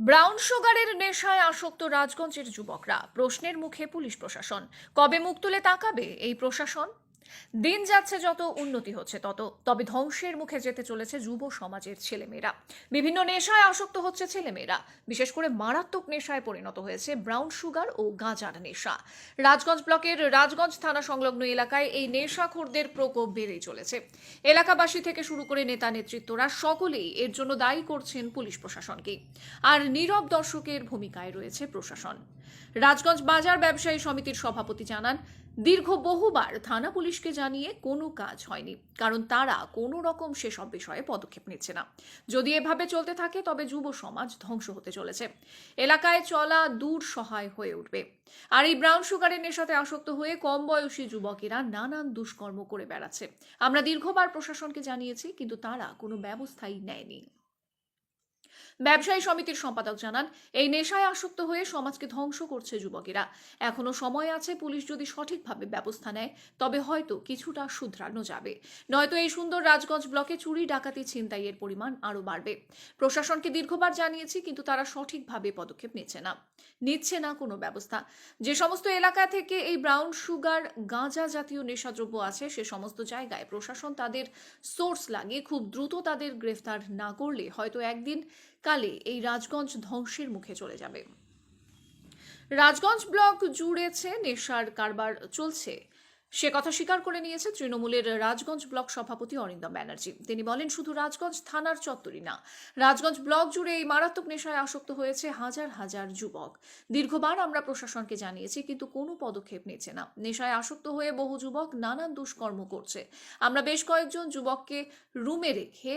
Brown সুগারের নেশায় আসক্ত রাজগঞ্জের যুবকরা, প্রশ্নের মুখে পুলিশ প্রশাসন। কবে মুখ তুলে তাকাবে এই প্রশাসন? দিন যাচ্ছে যত উন্নতি হচ্ছে তত, তবে ধ্বংসের মুখে যেতে চলেছে যুব সমাজের ছেলেমেয়েরা। বিভিন্ন নেশায় আসক্ত হচ্ছে ছেলেমেয়েরা। বিশেষ করে মারাত্মক নেশায় পরিণত হয়েছে ব্রাউন সুগার ও গাঁজার নেশা। রাজগঞ্জ ব্লকের রাজগঞ্জ থানা সংলগ্ন এলাকায় এই নেশাখোরদের প্রকোপ বেড়েই চলেছে। এলাকাবাসী থেকে শুরু করে নেতা নেতৃত্বরা সকলেই এর জন্য দায়ী করছেন পুলিশ প্রশাসনকে। আর নীরব দর্শকের ভূমিকায় রয়েছে প্রশাসন। রাজগঞ্জ বাজার ব্যবসায়ী সমিতির সভাপতি জানান দীর্ঘ বহুবার থানা পুলিশকে জানিয়ে কোনো কাজ হয়নি, কারণ তারা কোনো রকম সেসব বিষয়ে পদক্ষেপ নিচ্ছে না। যদি এভাবে চলতে থাকে, তবে যুব সমাজ ধ্বংস হতে চলেছে। এলাকায় চলা দূর সহায় হয়ে উঠবে। আর এই ব্রাউন সুগারের নেশাতে আসক্ত হয়ে কম বয়সী যুবকেরা নানান দুষ্কর্ম করে বেড়াচ্ছে। আমরা দীর্ঘবার প্রশাসনকে জানিয়েছি, কিন্তু তারা কোনো ব্যবস্থাই নেয়নি। ব্যবসায়ী সমিতির সম্পাদক জানান, এই নেশায় আসক্ত হয়ে সমাজকে ধ্বংস করছে যুবকেরা। এখনও সময় আছে পুলিশ যদি সঠিকভাবে ব্যবস্থা নেয়, তবে হয়তো কিছুটা শুধরানো যাবে। নয়তো এই সুন্দর রাজগঞ্জ ব্লকে চুরি, ডাকাতি, ছিনতাইয়ের পরিমাণ আরও বাড়বে। প্রশাসনকে দীর্ঘবার জানিয়েছি, কিন্তু তারা সঠিকভাবে পদক্ষেপ নিচ্ছে না। নিচ্ছে না কোনো ব্যবস্থা। যে সমস্ত এলাকা থেকে এই ব্রাউন সুগার, গাঁজা জাতীয় নেশাদ্রব্য আছে, সে সমস্ত জায়গায় প্রশাসন তাদের সোর্স লাগিয়ে খুব দ্রুত তাদের গ্রেফতার না করলে হয়তো একদিন কালে এই রাজগঞ্জ ধ্বংসের মুখে চলে যাবে। রাজগঞ্জ ব্লক জুড়েছে, নেশার কারবার চলছে। সে কথা স্বীকার করে নিয়েছে তৃণমূলের রাজগঞ্জ ব্লক সভাপতি অরিন্দম ব্যানার্জি। তিনি বলেন, শুধু রাজগঞ্জ থানার চত্বরই না, রাজগঞ্জ ব্লক জুড়ে এই মারাত্মক নেশায় আসক্ত হয়েছে হাজার হাজার যুবক। দীর্ঘবার আমরা প্রশাসনকে জানিয়েছি, কিন্তু কোনো পদক্ষেপ নিচ্ছে না। নেশায় আসক্ত হয়ে বহু যুবক নানান দুষ্কর্ম করছে। আমরা বেশ কয়েকজন যুবককে রুমে রেখে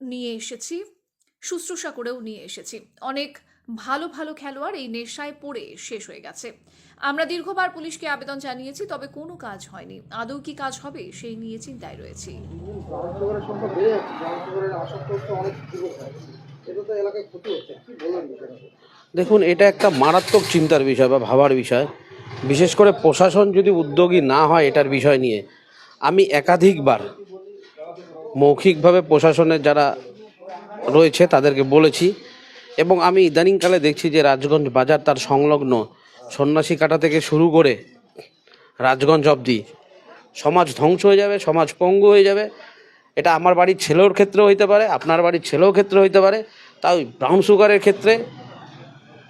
নিয়ে এসেছি শুশ্রূষা করেও নিয়ে এসেছি। অনেক ভালো ভালো খেলোয়াড় এই নেশায় পড়ে শেষ হয়ে গেছে। আমরা দীর্ঘবার পুলিশকে আবেদন জানিয়েছি তবে কোনো কাজ হয়নি। আদৌ কি কাজ হবে সেই নিয়ে চিন্তায় রয়েছি। দেখুন এটা একটা মারাত্মক চিন্তার বিষয় বা ভাবার বিষয়। বিশেষ করে প্রশাসন যদি উদ্যোগী না হয় এটার বিষয় নিয়ে আমি একাধিকবার মৌখিকভাবে প্রশাসনের যারা রয়েছে তাদেরকে বলেছি। এবং আমি ইদানিংকালে দেখছি যে রাজগঞ্জ বাজার তার সংলগ্ন সন্ন্যাসী কাটা থেকে শুরু করে রাজগঞ্জ অবধি সমাজ ধ্বংস হয়ে যাবে, সমাজ পঙ্গু হয়ে যাবে। এটা আমার বাড়ির ছেলের ক্ষেত্রেও হইতে পারে, আপনার বাড়ির ছেলেও ক্ষেত্রে হইতে পারে। তাই ব্রাউন সুগারের ক্ষেত্রে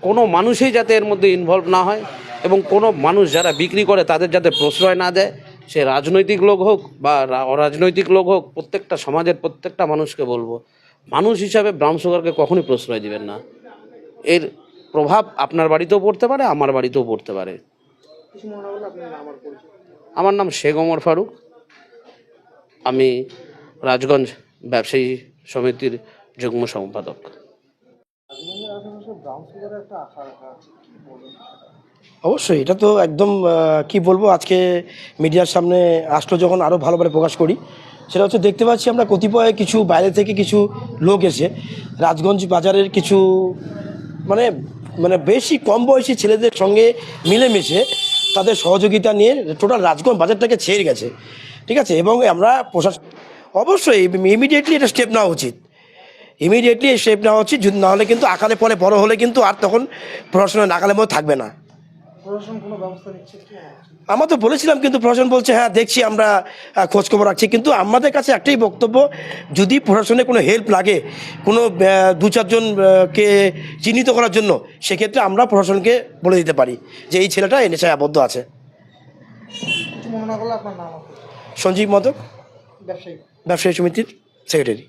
কোনো মানুষই যাতে এর মধ্যে ইনভলভ না হয় এবং কোনো মানুষ যারা বিক্রি করে তাদের যাতে প্রশ্রয় না দেয়। সে রাজনৈতিক লোক হোক বা অরাজনৈতিক লোক হোক, প্রত্যেকটা সমাজের প্রত্যেকটা মানুষকে বলব, মানুষ হিসাবে ব্রাউন সুগারকে কখনই প্রশ্রয় দিবেন না। এর প্রভাব আপনার বাড়িতেও পড়তে পারে, আমার বাড়িতেও পড়তে পারে। আমার নাম শেখ ওমর ফারুক। আমি রাজগঞ্জ ব্যবসায়ী সমিতির যুগ্ম সম্পাদক। একটা অবশ্যই, এটা তো একদম কি বলব, আজকে মিডিয়ার সামনে আসলো যখন আরও ভালোভাবে প্রকাশ করি, সেটা হচ্ছে দেখতে পাচ্ছি আমরা কতিপয় কিছু বাইরে থেকে কিছু লোক এসে রাজগঞ্জ বাজারের কিছু মানে মানে বেশি কম বয়সী ছেলেদের সঙ্গে মিলেমিশে তাদের সহযোগিতা নিয়ে টোটাল রাজগঞ্জ বাজারটাকে ছেড়ে গেছে, ঠিক আছে? এবং আমরা প্রশাসন অবশ্যই ইমিডিয়েটলি এটা স্টেপ নেওয়া উচিত। ইমিডিয়েটলি স্টেপ নেওয়া উচিত, যদি নাহলে কিন্তু আকালে পরে বড় হলে কিন্তু আর তখন প্রশাসনের নাকালের মধ্যে থাকবে না। প্রশাসন কোনো ব্যবস্থা নিচ্ছে? আমরা তো বলেছিলাম কিন্তু প্রশাসন বলছে হ্যাঁ দেখছি আমরা খোঁজখবর রাখছি। কিন্তু আমাদের কাছে একটাই বক্তব্য যদি প্রশাসনে কোনো হেল্প লাগে কোনো দু চারজনকে চিহ্নিত করার জন্য সেক্ষেত্রে আমরা প্রশাসনকে বলে দিতে পারি যে এই ছেলেটা এই নেশায় আবদ্ধ আছে। সঞ্জীব মদক ব্যবসায়ী। ব্যবসায়ী সমিতির সেক্রেটারি